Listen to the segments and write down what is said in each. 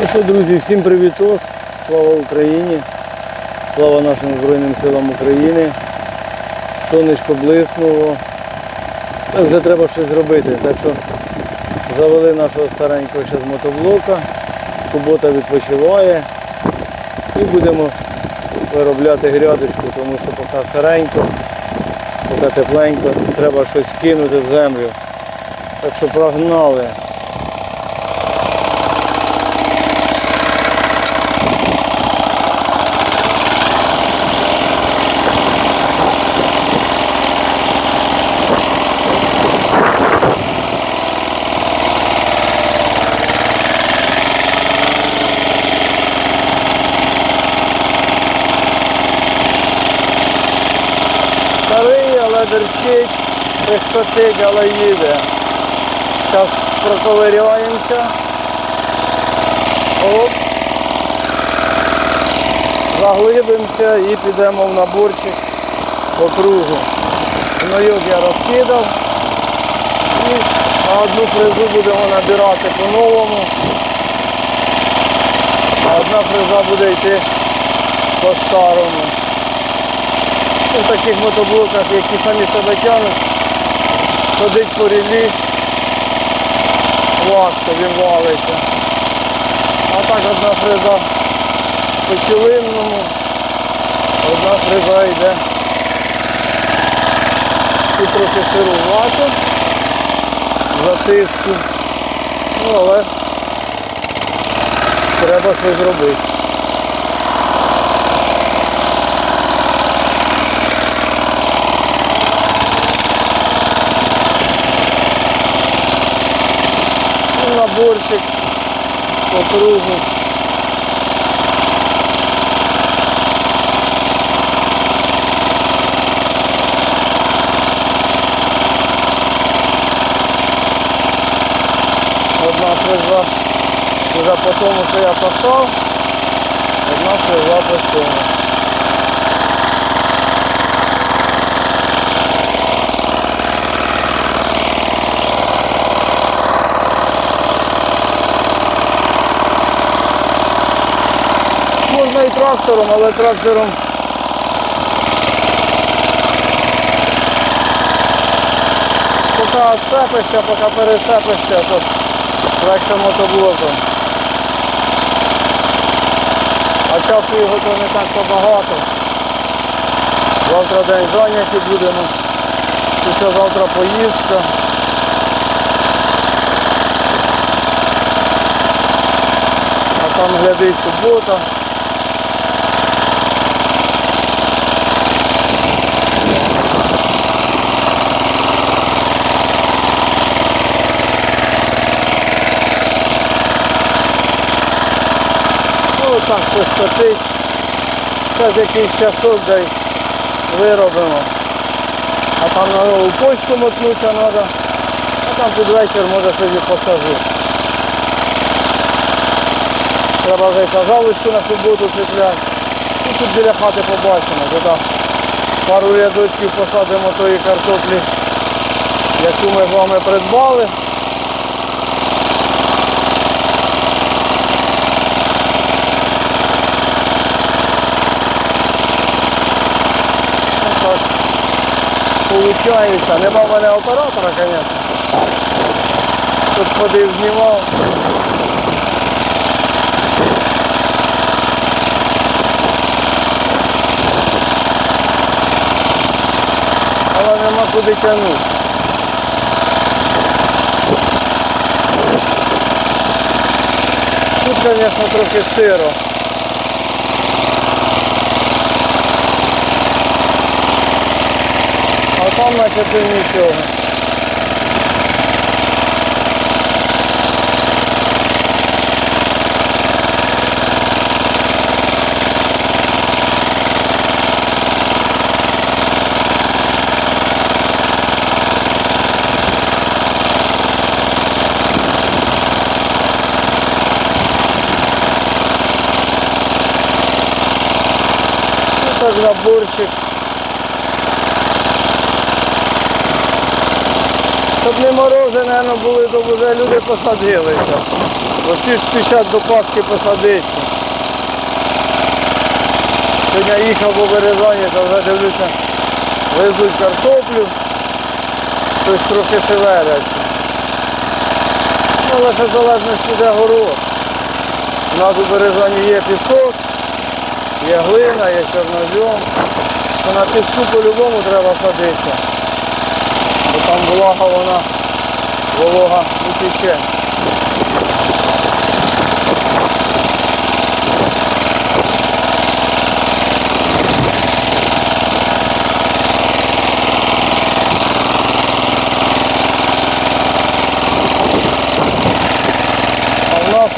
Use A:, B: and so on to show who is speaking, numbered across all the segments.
A: Ну що, друзі, всім привітос. Слава Україні. Слава нашим Збройним силам України. Сонечко блиснуло. Так вже треба щось зробити. Так що завели нашого старенького ще з мотоблока. Кубота відпочиває. І будемо виробляти грядочку, тому що поки сиренько, поки тепленько, треба щось кинути в землю. Так що прогнали. Старий, але дерчить, пихтотить, але їде. Зараз проковиряємося. Оп. Заглибимося і підемо в наборчик по кругу. Знайок я розкидав. І на одну фрезу будемо набирати по-новому. А одна фреза буде йти по-старому. Ну, В таких мотоблоках, які самі себе тягнуть, ходить по рілі, важко він валиться. А так одна фреза по цілинному, одна фреза йде. Тут трохи сирувато, затиску. Ну але треба щось зробити. Наборчик по кругу. Одна фреза вже по тому, що я поставив, одна фреза по цьому. Можна і трактором, але трактором поки отцепишся, поки перецепишся, то легше мотоблоком. А часу його то не так побагато. Завтра день зайняті будемо. Після завтра поїздка. А там глядить субота. Так пустотить. Зараз якийсь часок дай виробимо. А там на нову почту мотнутися треба. А там під вечір може щось і посажу. Треба вже казалочку на суботу цепляти. І тут біля хати побачимо. Де там пару рядочків посадимо тої картоплі, яку ми з вами придбали. Так получається. Нема в мене оператора, звісно. Тут ходив, знімав. Але нема куди тягнути. Тут, звісно, трохи сиро. А там наче нічого. Ну так наборчик. Щоб не морози, мабуть, були, то вже люди посадилися. Бо всі спішать до Пасхи посадитися. Сьогодні їхав по Березані, то вже дивлюся, везуть картоплю, щось трохи шевеляться. Ну, але в залежності де город. У нас у Березані є пісок, є глина, є чорнозем. То на піску по-любому треба садитися. Бо там влага вона, волога не тече.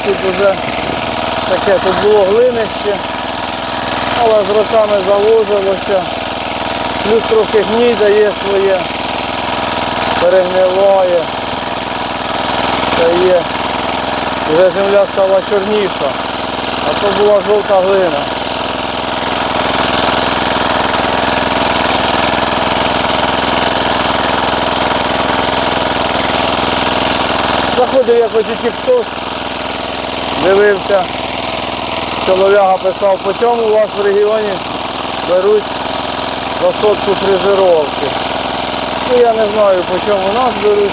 A: Тут вже таке, тут було глинище, але з роками завожилося. Плюс трохи гній дає своє, перегниває. Це є. Вже земля стала чорніша, а то була жовта глина. Заходив якось у тік дивився, чолов'яга писав, по чому у вас в регіоні беруть за сотку фрезеровки. Ну я не знаю по чому нас беруть.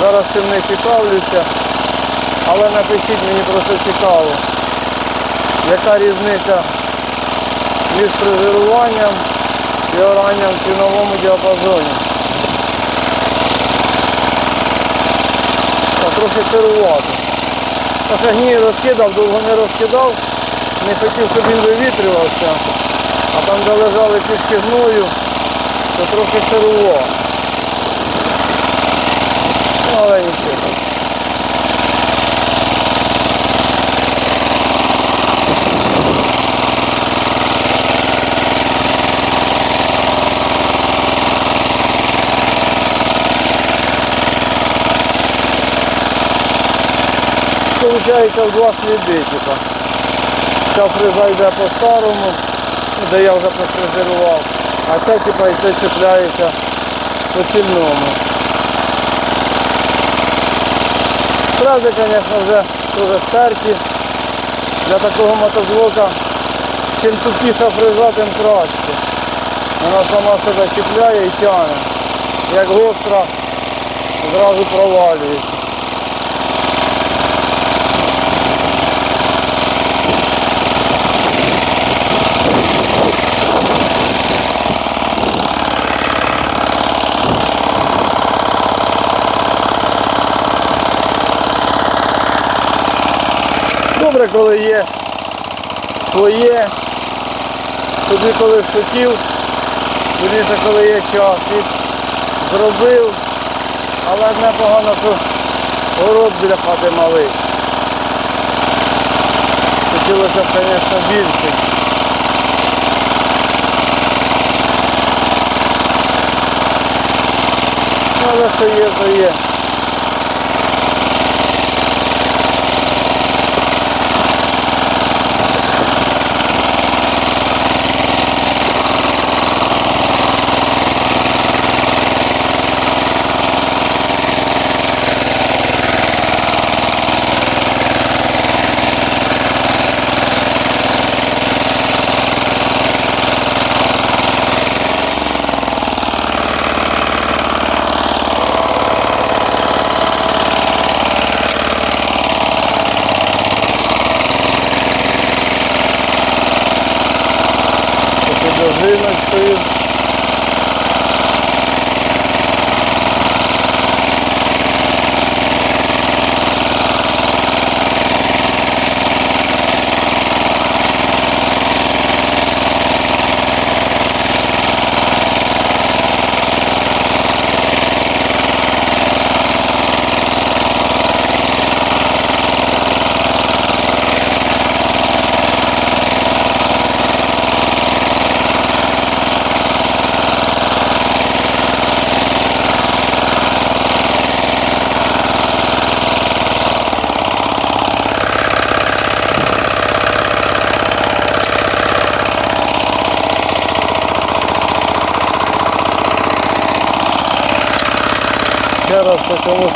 A: Зараз цим не цікавлюся. Але напишіть мені просто цікаво, яка різниця між фрезеруванням і оранням в ціновому діапазоні. Та трохи. Трохи гній розкидав, довго не розкидав, не хотів, щоб він вивітрювався. А там, де лежали пішки гною, то трохи сирував. Але нічого. Получається в два сліди, типа. Ця фреза йде по-старому, де я вже пофрезерував, а ця типа і це чіпляється по Фрези, звісно, вже дуже стерті. Для такого мотоблока чим тупіша фреза, тим краще. Вона сама себе чіпляє і тягне. Як гостра, одразу провалюється. Добре, коли є своє, тобі коли хотів, вірніше, коли є час, ти зробив, але непогано, що город біля хати малий. Хотілося б, звісно, більше. Ну, Але що є, то є.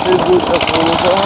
A: Ще раз по цьому сліду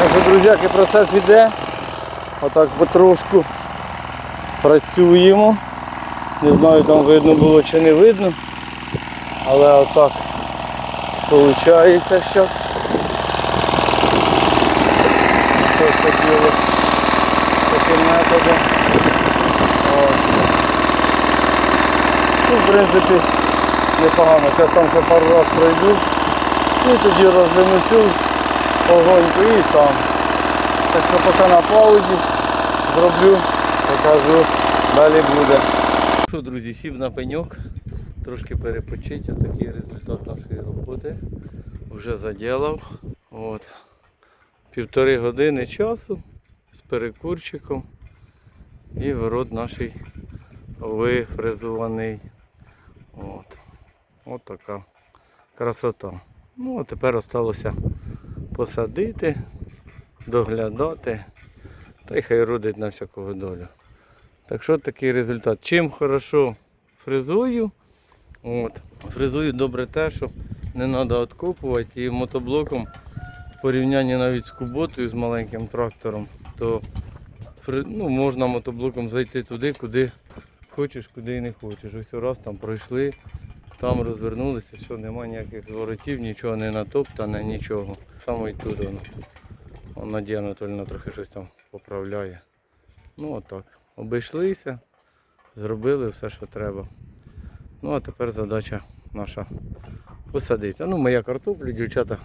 A: зараз вилупимо. Друзяки, процес йде. Отак потрошку працюємо. Не знаю, там видно було чи не видно. Але отак виходить зараз. Ось це діло таким методом. Ну, в принципі, непогано. Зараз там ще пару разів пройду. Ну і тоді розгляну цю огоньку і там. Так що поки на паузі зроблю, покажу, далі буде. Що, друзі, сів на пеньок, трошки перепочить, отакий результат нашої роботи. Вже заділав. От. Півтори години часу з перекурчиком і город наш вифрезований. От. От така красота. Ну, а тепер осталося посадити, доглядати, та й хай родить на всякого долю. Так що такий результат. Чим хорошо фрезую, от, фрезую добре те, що не треба відкопувати і мотоблоком в порівнянні навіть з куботою, з маленьким трактором, то ну, можна мотоблоком зайти туди, куди хочеш, куди і не хочеш. Ось раз там пройшли, там розвернулися, все, немає ніяких зворотів, нічого не натоптане, нічого. Саме і тут воно. Вон Надія Анатольовна трохи щось там поправляє. Ну отак. Обійшлися, зробили все, що треба. Ну а тепер задача наша посадити. Ну, моя картоплю, дівчата,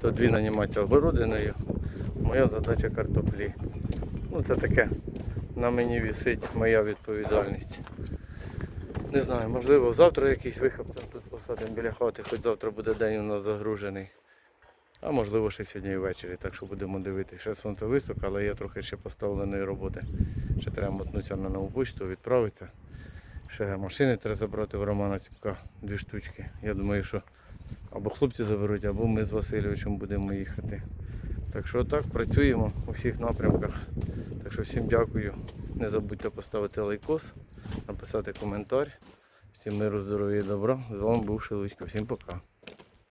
A: то дві нанімаються огородиною. Моя задача картоплі. Ну це таке на мені висить моя відповідальність. Не знаю, можливо, завтра якийсь вихоп тут посадимо біля хати, хоч завтра буде день у нас загружений. А можливо ще сьогодні ввечері, так що будемо дивитися. Ще сонце високо, але є трохи ще поставленої роботи. Ще треба мотнутися на нову почту, відправитися. Ще машини треба забрати в Романа Ціпка, дві штучки. Я думаю, що або хлопці заберуть, або ми з Васильовичем будемо їхати. Так що так, працюємо у всіх напрямках. Так що всім дякую. Не забудьте поставити лайкос, написати коментар. Всім миру, здоров'я і добра. З вами був Шелудько. Всім пока.